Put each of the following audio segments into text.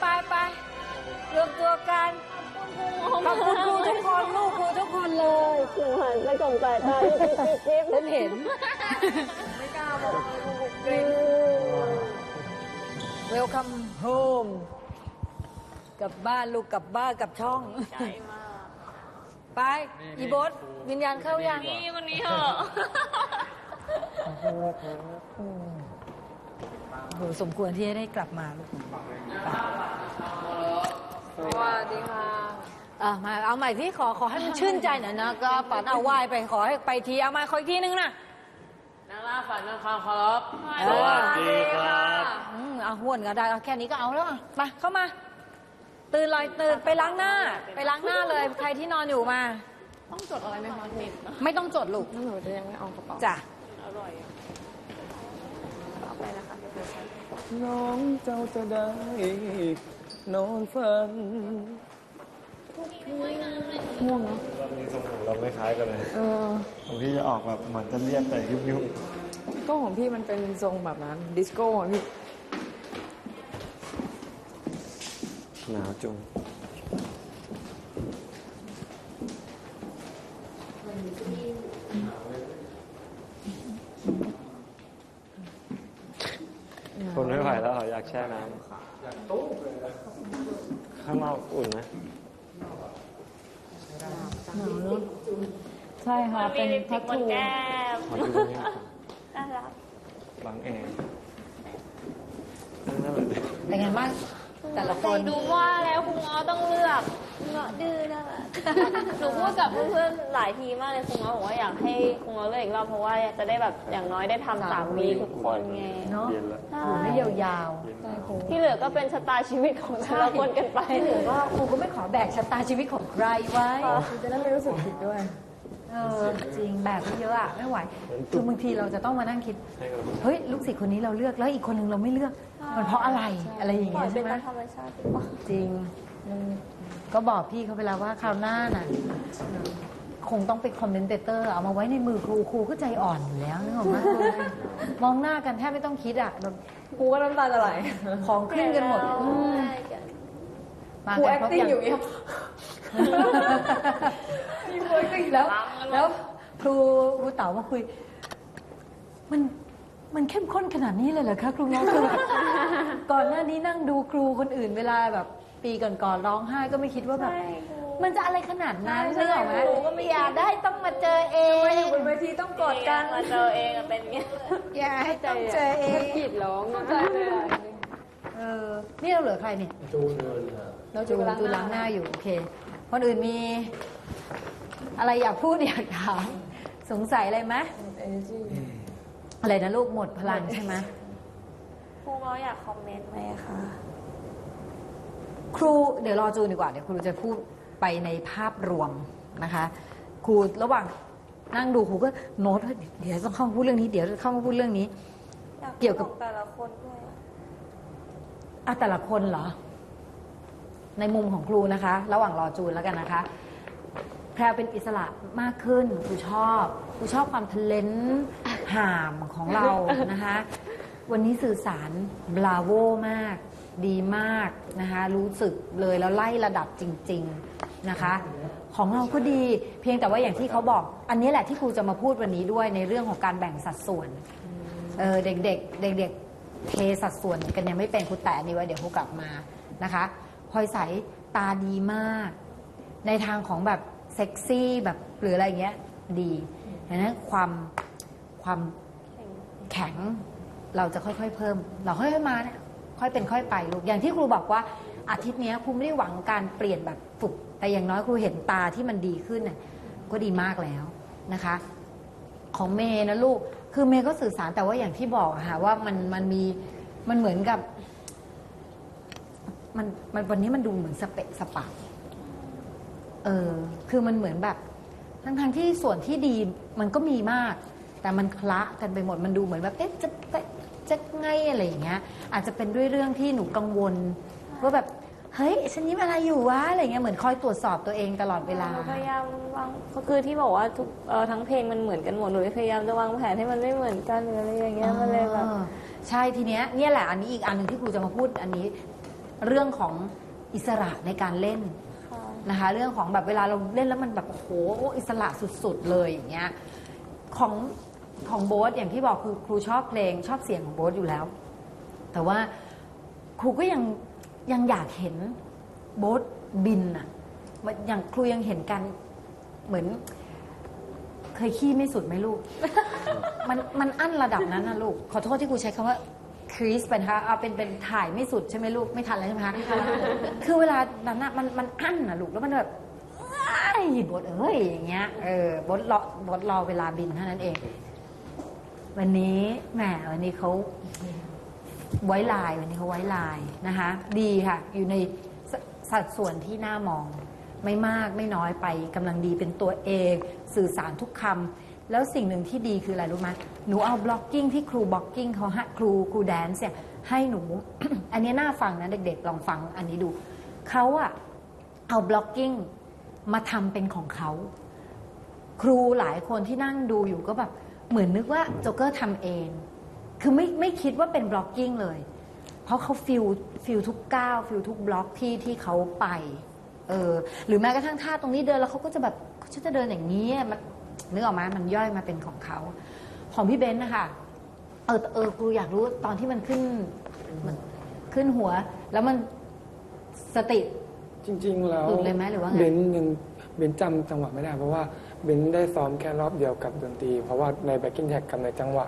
ไปไปรวมตัวกันขอบคุณครูทุกคนลูกครูทุกคนเลยหนูหันไปส่งสายตาที่จิ๊บจิ๊บฉันเห็น ไม่กล้าบอกเกรง Welcome home กลับบ้านลูกกลับบ้านกลับช่อง ใจมาก ไป อีโบสวิญญาณเข้ายังนี่คนนี้เหรอ โหสมควรที่จะได้กลับมาลูกสวัสดีค่ะอะมาเอาใหม่ที่ขอขอให้มันชื่นใจหน่อยนะ ก็ฝันเอาไหว้ไปขอให้ไปทีเอามาขออีกทีนึงนะนางล่าฝันนางความเคารพสวัสดีครับอืมเอาห้วนก็ได้เอาแค่นี้ก็เอาแล้วอะมาเข้ามา ตื่นเลยตื่นไปล้างหน้า ไปล้างหน้าเลยใครที่นอนอยู่มา ต้องจดอะไรไหมคะเน็ตนะไม่ต้องจดลูกหนูจะยังไม่เอากระเป๋าจ้ะ อร่อยอะต่อไป นะคะเดี๋ยวจะใช้น้องเจ้าจะได้ นอนฝันง่วงเนาะเรามีทรงของเราไม่คล้ายกันเลยเออ ของพี่จะออกแบบเหมือนจะเรียกแต่ยุบยุบก็ของพี่มันเป็นทรงแบบนั้น ดิสโก้อะพี่ หนาวจุง ทนไม่ไหวแล้วเหรออยากแช่น้ำข้างนอกอุ่นไหมใช่ค่ะเป็นทัตทูขอดูตรงนี้น่ารักบางแอร์นั่นแหละเป็นไงบ้างแต่ละคนดูว่าแล้วคุณง้อต้องเลือกคุณง้อดื้อนะคะ หนูพูดกับเพื่อนๆหลายทีมากเลยคุณง้อบอกว่าอยากให้คุณง้อเลือกอีกรอบเพราะว่าจะได้แบบอย่างน้อยได้ทำสามวีทุกคนไงเนาะเย็นแล้วใช่อยู่ให้ยาวที่เหลือก็เป็นชะตาชีวิตของๆแต่ละคนกันไปหรือว่าครูก็ไม่ขอแบกชะตาชีวิตของใครไว้จะได้ไม่รู้สึกผิดด้วยเออจริงแบกไม่เยอะอะไม่ไหวคือบางทีเราจะต้องมานั่งคิดให้กำลังใจเฮ้ยลูกศิษย์คนนี้เราเลือกแล้วอีกคนนึงเราไม่เลือก มันเพราะอะไรอะไรอย่างปล่อเงี้ยยเป็ใช่นไหมตามธรรมชาติดีกว่าจริงมัน ก็บอกพี่เขาไปแล้วว่าคราวหน้าน่ะ คงต้องเป็นคอมเมนเตอร์ เอามาไว้ในมือครูครูก็ใจอ่อนอยู่แล้วนึกออกไหมมองหน้ากันแทบไม่ต้องคิดอะแบบครูก็น้ำตาจะไหลของขึ้นกันหมดอืมได้กันมาครู กัแอนคครบติ้งยังอยู่เงี้ยแล้ว แล้วครูครูเต๋ามาคุย มันมันเข้มข้นขนาดนี้เลยเหรอคะครูน้องคือแบบก่อนหน้านี้นั่งดูครูคนอื่นเวลาแบบ ปีก่อนๆร้องไห้ก็ไม่คิดว่าแบบใช่ครูมันจะอะไรขนาดนั้นใช่นึกออกไหมครูก็ไม่อย่าได้ต้องมาเจอเองบนเวทีต้องกอดกันมาเจอเองอะเป็นเงี้ยอย่าให้ต้องเจอเองกรีดร้องเข้าใจเลยอะเออนี่เราเหลือใครเนี่ยจูนเดินครับเราจูจะนจูนล้างหน้าอยู่โอเคคนอื่นมี อะไรอยากพูดอยากถามสงสัยอะไรไหมเอเนจีอะไรนะลูกหมดพลังใช่ไหมครูง้ออยากคอมเมนต์ไหมคะ ครูเดี๋ยวรอจูนดีกว่าเดี๋ยวครูจะพูดไปในภาพรวมนะคะ ครูระหว่างนั่งดูครูก็โน้ตว่าเดี๋ยวต้องเข้ามาพูดเรื่องนี้เดี๋ยวเข้ามาพูดเรื่องนี้อยากเกี่ยวกับบอกแต่ละคนด้วยอะอะแต่ละคนเหรอ ในมุมของครูนะคะ ระหว่างรอจูนแล้วกันนะคะ แพรวเป็นอิสระมากขึ้นครูชอบครูชอบความทะเลนห่ามของเรานะคะ วันนี้สื่อสารบราโวมาก ดีมากนะคะรู้สึกเลยแล้วไล่ระดับจริง ๆนะคะ ของเราก็ดีเพียงแต่ว่าอย่างที่เขาบอก อันนี้แหละที่ครูจะมาพูดวันนี้ด้วยในเรื่องของการแบ่งสัดส่วนเออเด็กๆเด็กๆเทสัดส่วนกันยังไม่เป็นครูแตะนี่ไว้เดี๋ยวครูกลับมานะคะพลอยใสตาดีมาก ในทางของแบบเซ็กซี่แบบหรืออะไรเงี้ยดีดังนั้นความความแข็งเราจะค่อยๆ เพิ่ม เราค่อยๆมาเนี่ย ค่อยเป็นค่อยไปลูกอย่างที่ครูบอกว่าอาทิตย์นี้ครูไม่ได้หวังการเปลี่ยนแบบฝึก แต่อย่างน้อยครูเห็นตาที่มันดีขึ้นน่ะก็ดีมากแล้วนะคะ ของเมย์นะลูกคือเมย์ก็สื่อสารแต่ว่าอย่างที่บอกค่ะว่ามันมันมีมันเหมือนกับมันมันวันนี้มันดูเหมือนสเปะสปะเออคือมันเหมือนแบบ ทั้งทงที่ส่วนที่ดีมันก็มีมาก แต่มันคละกันไปหมดมันดูเหมือนแบบเอ๊ะจะ จะจะไงอะไรอย่างเงี้ย อาจจะเป็นด้วยเรื่องที่หนูกังวลว่าแบบเฮ้ยฉันยิ้มอะไรอยู่วะอะไรเงี้ยเหมือนคอยตรวจสอบตัวเองตลอดเวลา หนูพยายามวางก็คือที่บอกว่าทุกเอ่อทั้งเพลงมันเหมือนกันหมดหนูพยายามจะวางแผนให้มันไม่เหมือนกันหรืออะไรอย่างเงี้ยมันเลยแบบอ่าใช่ทีเนี้ยเนี่ยแหละอันนี้อีกอันหนึ่งที่ครูจะมาพูดอันนี้ เรื่องของอิสระในการเล่นค่ะ นะคะ เรื่องของแบบเวลาเราเล่นแล้วมันแบบโอ้โหอิสระสุดๆเลยอย่างเงี้ยของ ของโบ๊ทอย่างที่บอกคือครูชอบเพลงชอบเสียงของโบ๊ทอยู่แล้ว แต่ว่าครูก็ยังยังอยากเห็นโบ๊ทบินอะมันอย่างครูยังเห็นกันเหมือน เคยขี้ไม่สุดไหมลูก มันมันอั้นระดับนั้นนะลูก ขอโทษที่ครูใช้คำว่าครีสเป็นคะเอาเป็นเป็นถ่ายไม่สุดใช่ไหมลูกไม่ทันแล้วใช่ไหมคะคือเวลานั้นอะมันมันอั้นนะลูกแล้วมันแบบไอ้บทเอ้ยอย่างเงี้ยเออบทรอบทรอเวลาบินเท่านั้นเอง วันนี้แหมวันนี้เขาไว้ลายวันนี้เขาไว้ลายนะคะ ดีค่ะ อยู่ในสสัดส่วนที่น่ามอง ไม่มากไม่น้อยไปกำลังดีเป็นตัวเองสื่อสารทุกคำแล้วสิ่งหนึ่งที่ดีคืออะไรรู้ไหมหนูเอาบล็อกกิ้งที่ครูบล็อกกิ้งเขาให้ครูครูแดนซ์เนี่ยให้หนู อันนี้น่าฟังนะเด็กๆ ลองฟังอันนี้ดูเขาอะเอาบล็อกกิ้งมาทำเป็นของเขา ครูหลายคนที่นั่งดูอยู่ก็แบบ เหมือนนึกว่าโจ๊กเกอร์ทำเอง คือไม่ไม่คิดว่าเป็นบล็อกกิ้งเลย เพราะเขาฟิลฟิลทุกก้าวฟิลทุกบล็อกที่ที่เขาไปเออหรือแม้กระทั่งท่าตรงนี้เดินแล้วเขาก็จะแบบฉันจะเดินอย่างนี้มันนึกออกไหมมันย่อยมาเป็นของเขา ของพี่เบนซ์นะคะเออเออครูอยากรู้ตอนที่มันขึ้นมันขึ้นหัว แล้วมันสติจริง ๆ แล้วหลุดเลยไหมหรือว่าไงเบนซ์ยังเบนซ์จำจังหวะไม่ได้เพราะว่าเบนซ์ได้ซ้อมแค่รอบเดียวกับดนตรี เพราะว่าในแบ็กกิ้งแท็กกับในจังหวะ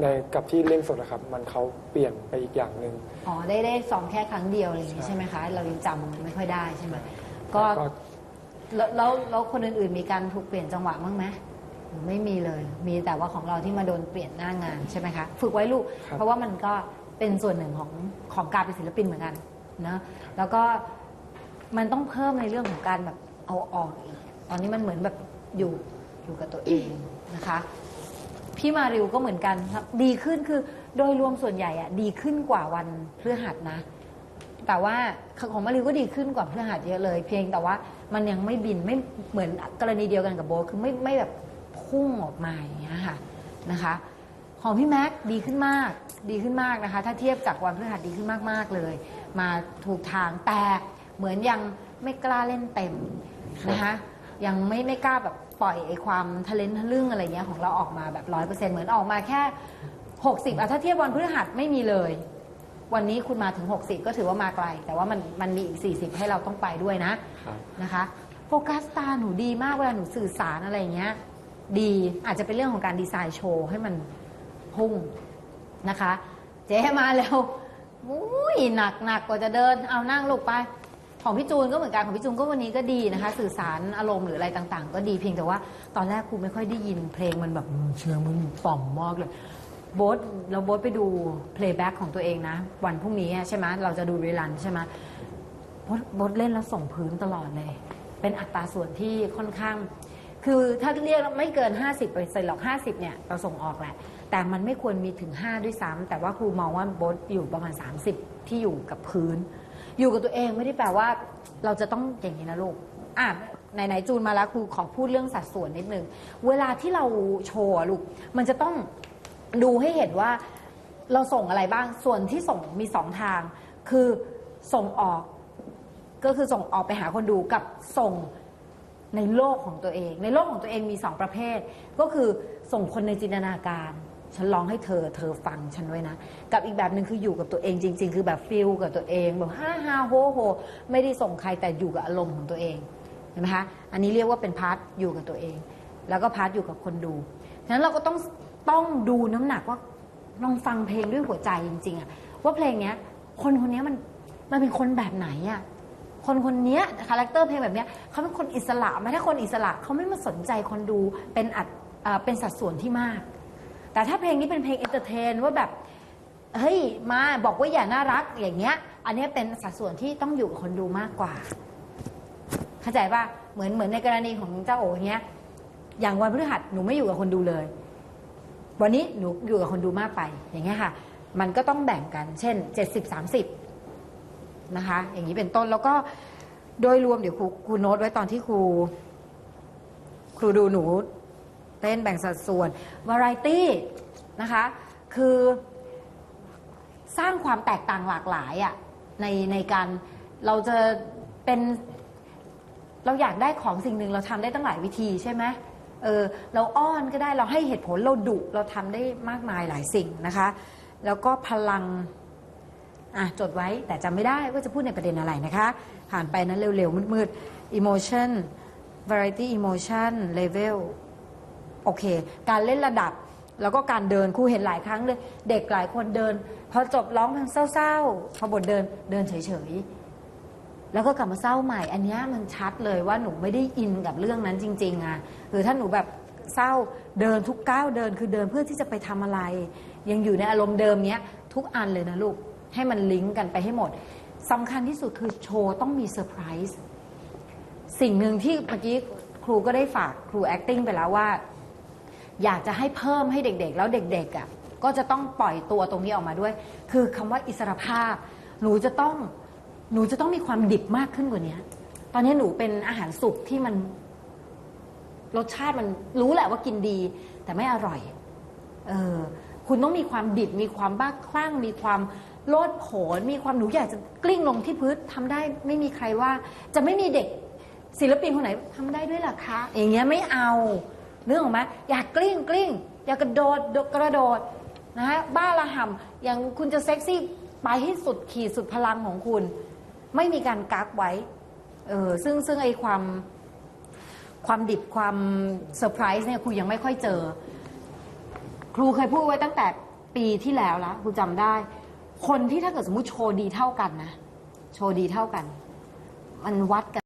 ในกับที่เล่นสดนะครับ มันเขาเปลี่ยนไปอีกอย่างหนึ่งอ๋อได้ได้ซ้อมแค่ครั้งเดียวอะไรอย่างนี้ใช่ใช่ไหมคะ เรายังจำไม่ค่อยได้ใช่ไหมก็ก็แล้วแล้วแล้วคนอื่นๆมีการถูกเปลี่ยนจังหวะบ้างไหมไม่มีเลย มีแต่ว่าของเราที่มาโดนเปลี่ยนหน้างานใช่ไหมคะฝึกไว้ลูกครับเพราะว่ามันก็เป็นส่วนหนึ่งของของการเป็นศิลปินเหมือนกันนะแล้วก็มันต้องเพิ่มในเรื่องของการแบบเอาออกอีก ตอนนี้มันเหมือนแบบอยู่อยู่กับตัวเองนะคะ พี่มาริวก็เหมือนกันครับดีขึ้นคือโดยรวมส่วนใหญ่อะดีขึ้นกว่าวันพฤหัสนะ แต่ว่าของมาริวก็ดีขึ้นกว่าพฤหัสเยอะเลย เพียงแต่ว่ามันยังไม่บินไม่เหมือนกรณีเดียวกันกับโบทคือไม่ไม่แบบพุ่งออกมาอย่างเงี้ยค่ะนะคะของพี่แม็กดีขึ้นมากดีขึ้นมากนะคะ ถ้าเทียบจากวันพฤหัสดีขึ้นมากๆเลย มาถูกทางแต่เหมือนยังไม่กล้าเล่นเต็มนะคะ ยังไม่ไม่กล้าแบบปล่อยไอ้ความทะเลนทะลึ่งอะไรเงี้ยของเราออกมาแบบร้อยเปอร์เซ็นต์เหมือนออกมาแค่หกสิบอะถ้าเทียบวันพฤหัสไม่มีเลย วันนี้คุณมาถึง 60 ก็ถือว่ามาไกล แต่ว่ามันมันมีอีก 40 ให้เราต้องไปด้วยนะครับนะคะโฟกัสตาหนูดีมากเวลาหนูสื่อสารอะไรอย่างเงี้ยดีอาจจะเป็นเรื่องของการดีไซน์โชว์ให้มันพุ่งนะคะ เจ๊มาแล้วอุ้ยหนักหนักกว่าจะเดินเอานั่งลูกไป ของพี่จูนก็เหมือนกันของพี่จูนก็วันนี้ก็ดีนะคะ สื่อสารอารมณ์หรืออะไรต่างๆ ก็ดีเพียงแต่ว่าตอนแรกครูไม่ค่อยได้ยินเพลงมันแบบเชียงมันต่อมมากเลยโบ๊ทเราโบ๊ทไปดูเพลย์แบ็กของตัวเองนะ วันพรุ่งนี้อะใช่ไหมเราจะดูรีลันใช่ไหมโบ๊ทโบ๊ทเล่นแล้วส่งพื้นตลอดเลย เป็นอัตราส่วนที่ค่อนข้าง คือถ้าเรียกไม่เกิน 50เปอร์เซ็นต์หรอก 50เนี่ยเราส่งออกแหละ แต่มันไม่ควรมีถึง 5 ด้วยซ้ำแต่ว่าครูมองว่าโบ๊ทอยู่ประมาณ 30 ที่อยู่กับพื้น อยู่กับตัวเองไม่ได้แปลว่า เราจะต้องอย่างนี้นะลูกอะไหนๆจูนมาแล้วครูขอพูดเรื่องสัดส่วนนิดนึง เวลาที่เราโชว์ลูก มันจะต้องดูให้เห็นว่า เราส่งอะไรบ้าง ส่วนที่ส่งมีสองทาง คือส่งออก ก็คือส่งออกไปหาคนดูกับส่งในโลกของตัวเอง ในโลกของตัวเองมีสองประเภท ก็คือส่งคนในจินตนาการ ฉันร้องให้เธอ เธอฟังฉันไว้นะ กับอีกแบบหนึ่งคืออยู่กับตัวเองจริง ๆ คือแบบฟิลกับตัวเองแบบฮ่าฮ่าโฮโฮไม่ได้ส่งใครแต่อยู่กับอารมณ์ของตัวเองเห็นไหมคะอันนี้เรียกว่าเป็นพาร์ทอยู่กับตัวเอง แล้วก็พาร์ทอยู่กับคนดูฉะนั้นเราก็ต้องต้องดูน้ำหนักว่าลองฟังเพลงด้วยหัวใจจริง ๆอะว่าเพลงเนี้ย คนคนนี้มันมันเป็นคนแบบไหนอะคนคนนี้คาแรคเตอร์เพลงแบบเนี้ยเขาเป็นคนอิสระไหมถ้าคนอิสระเขาไม่มาสนใจคนดูเป็นอัดเป็นสัดส่วนที่มาก แต่ถ้าเพลงนี้เป็นเพลงเอนเตอร์เทนว่าแบบเฮ้ยมาบอกว่าอย่าน่ารักอย่างเงี้ย อันนี้เป็นสัดส่วนที่ต้องอยู่กับคนดูมากกว่า เข้าใจป่ะเหมือนเหมือนในกรณีของเจ้าโอ๋เนี้ย อย่างวันพฤหัสหนูไม่อยู่กับคนดูเลย วันนี้หนูอยู่กับคนดูมากไป อย่างเงี้ยค่ะ มันก็ต้องแบ่งกัน เช่น 70 30 นะคะ อย่างนี้เป็นต้นแล้วก็โดยรวมเดี๋ยวครูครูโน้ตไว้ตอนที่ครู ครูดูหนู เต้นแบ่งสัดส่วนวาไรตี้นะคะคือสร้างความแตกต่างหลากหลายอะ่ะในในการเราจะเป็นเราอยากได้ของสิ่งหนึ่งเราทำได้ตั้งหลายวิธีใช่ไหมเออเราอ้อนก็ได้เราให้เหตุผลเราดุเราทำได้มากมายหลายสิ่งนะคะ แล้วก็พลังอะจดไว้แต่จำไม่ได้ว่าจะพูดในประเด็นอะไรนะคะ ผ่านไปนั้นเร็วๆมืดๆ emotion variety emotion level โอเค การเล่นระดับแล้วก็การเดินครูเห็นหลายครั้งเลย เด็กหลายคนเดิน พอจบร้องเพลงเศร้าๆพอบทเดินเดินเฉยๆแล้วก็กลับมาเศร้าใหม่ อันนี้มันชัดเลยว่าหนูไม่ได้อินกับเรื่องนั้นจริงๆอะคือถ้าหนูแบบเศร้าเดินทุกก้าวเดินคือเดินเพื่อที่จะไปทำอะไร ยังอยู่ในอารมณ์เดิมเนี้ยทุกอันเลยนะลูกให้มันลิงก์กันไปให้หมดสำคัญที่สุดคือโชว์ต้องมีเซอร์ไพรส์สิ่งหนึ่งที่เมื่อกี้ครูก็ได้ฝากครู acting ไปแล้วว่า อยากจะให้เพิ่มให้เด็กๆ แล้วเด็กๆอะก็จะต้องปล่อยตัวตรงนี้ออกมาด้วย คือคำว่าอิสรภาพ หนูจะต้องหนูจะต้องมีความดิบมากขึ้นกว่านี้ตอนนี้หนูเป็นอาหารสุกที่มันรสชาติมันรู้แหละว่ากินดี แต่ไม่อร่อย เออ คุณต้องมีความดิบ มีความบ้าคลั่ง มีความโลดโผนมีความหนูอยากจะกลิ้งลงที่พื้นทำได้ไม่มีใครว่า จะไม่มีเด็กศิลปินคนไหนทำได้ด้วยหรอคะ อย่างเงี้ยไม่เอา เรื่อของไหมอยากกลิ้งกลิ้ง อยากกระโดดกระโดดนะฮะบ้าระห่ำอย่างคุณจะเซ็กซี่ไปให้สุดขีดสุดพลังของคุณ ไม่มีการกักไว้เออซึ่งซึ่งไอความความดิบความเซอร์ไพรส์เนี่ยครูยังไม่ค่อยเจอ ครูเคยพูดไว้ตั้งแต่ปีที่แล้วล้วครูจำได้ คนที่ถ้าเกิดสมมติโชว์ดีเท่ากันนะ โชว์ดีเท่ากัน มันวัดกัน